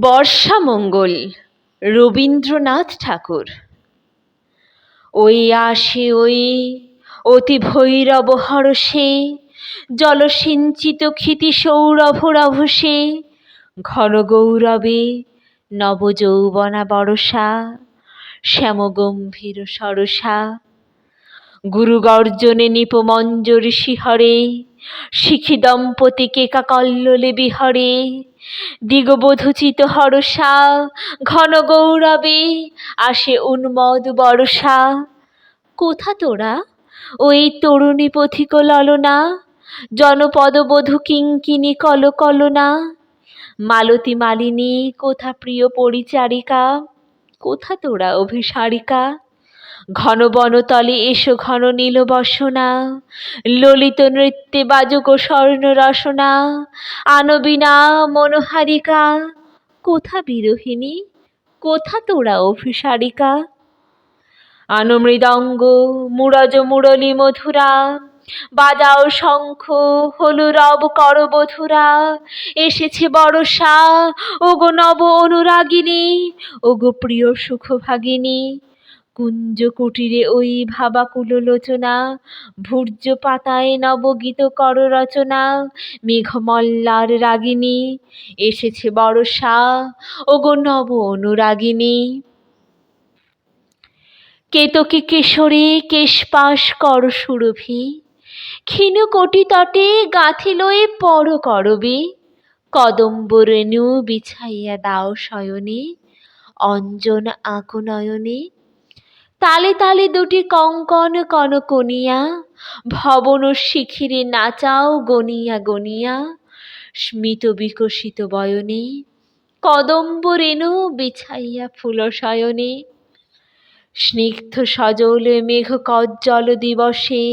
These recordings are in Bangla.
বর্ষামঙ্গল, রবীন্দ্রনাথ ঠাকুর। ওই আসে ওই অতি ভৈরব হরষে, জলসিঞ্চিত ক্ষিতি সৌরভ রভসে ঘন গৌরবে নবযৌবনা বরষা, শ্যামগম্ভীর সরসা। গুরু গর্জনে নিপমঞ্জরি শিহরে শিখি দম্পতি কেকা কল্লোলে বিহরে, দিগবধূচিত হরষা, ঘন গৌরবে আসে উন্মদ বরষা। কোথা তোরা? ওই তরুণী পথিক ললনা, জনপদবধূ কিঙ্কিণী কলকলনা মালতী মালিনী, কোথা প্রিয় পরিচারিকা? কোথা তোরা অভিসারিকা? ঘন বনতলে এসো, ঘন নীল বসনা। ললিত নৃত্যে বাজুক স্বর্ণ রসনা। আনবিনা মনোহারিকা। কোথা বিরোহিণী? কোথা তোরা অভিসারিকা? আনো মৃদঙ্গ মুরজ মুরলী মধুরা। বাজাও শঙ্খ হলু রব করবধুরা। এসেছে বরষা, ওগো নব অনুরাগিনী, ওগো প্রিয় সুখভাগিনী। কুঞ্জ কুটিরে ওই ভাবাকুল লোচনা ভূর্য পাতায় নবগীত কর রচনা মেঘমল্লার রাগিনী, এসেছে বরষা ওগো নব অনুরাগিনী। কেতকী কেশরে কেশপাশ কর সুরভি, ক্ষীণ কোটি তটে গাঁথিল এ পর করবি, কদম্ব রেণু বিছাইয়া দাও শয়নে, অঞ্জন আঁকো নয়নে তালে তালে দুটি কঙ্কন কনকনিয়া ভবন শিখিরে নাচাও গনিয়া গনিয়া। স্মিত বিকশিত বয়নে, কদম্ব রেণু বিছাইয়া ফুল শয়নে। স্নিগ্ধ সজল মেঘ কজ্জল দিবসে,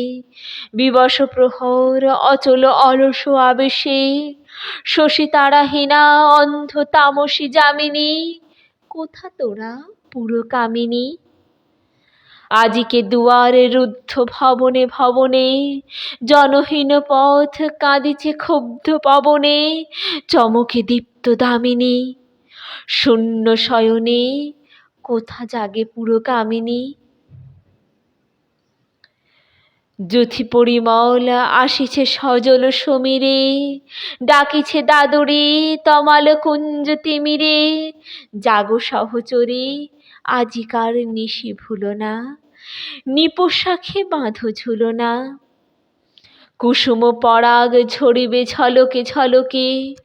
বিবশ প্রহর অচল অলস আবেশে। শশী তারাহীনা অন্ধ তামসী যামিনী, কোথা তোরা পুরকামিনী? আজিকে দুয়ারে রুদ্ধ ভবনে ভবনে, জনহীন পথ কাঁদিছে ক্ষুব্ধ পবনে, চমকে দীপ্ত দামিনী, শূন্য শয়নে, কোথা জাগে পুরকামিনী যুথি পরিমল আসিছে সজল সমীরে, ডাকিছে দাদরে, তমাল কুঞ্জ তিমিরে, জাগো সহচরে, আজিকার নিশি ভুলো না। নিপোষাখে বাঁধো ঝুলনা। কুসুম পরাগ ঝরিবে ঝলকে ঝলকে,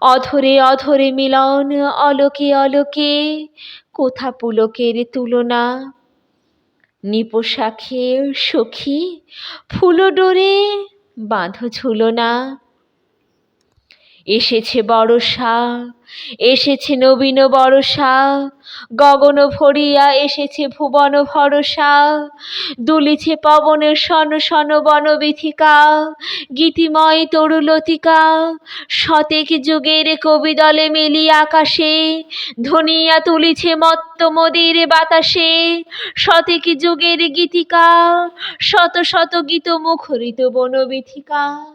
অধরে অধরে মিলন অলোকে অলোকে, কোথা পুলকের তুলনা? নিপোষাখে সখী ফুলো ডোরে বাঁধো ঝুলনা। এসেছে বরষা এসেছে নবীন বরষা গগন ভরিয়া এসেছে ভুবন ভরসা দুলিছে পবনের শন শন বনবিথিকা গীতিময় তরুলতিকা শতেক যুগের কবি দলে মিলিয়ে আকাশে, ধনিয়া তুলিছে মত্ত মদির বাতাসে শতেক যুগের গীতিকা শত শত গীত মুখরিত বনবিথিকা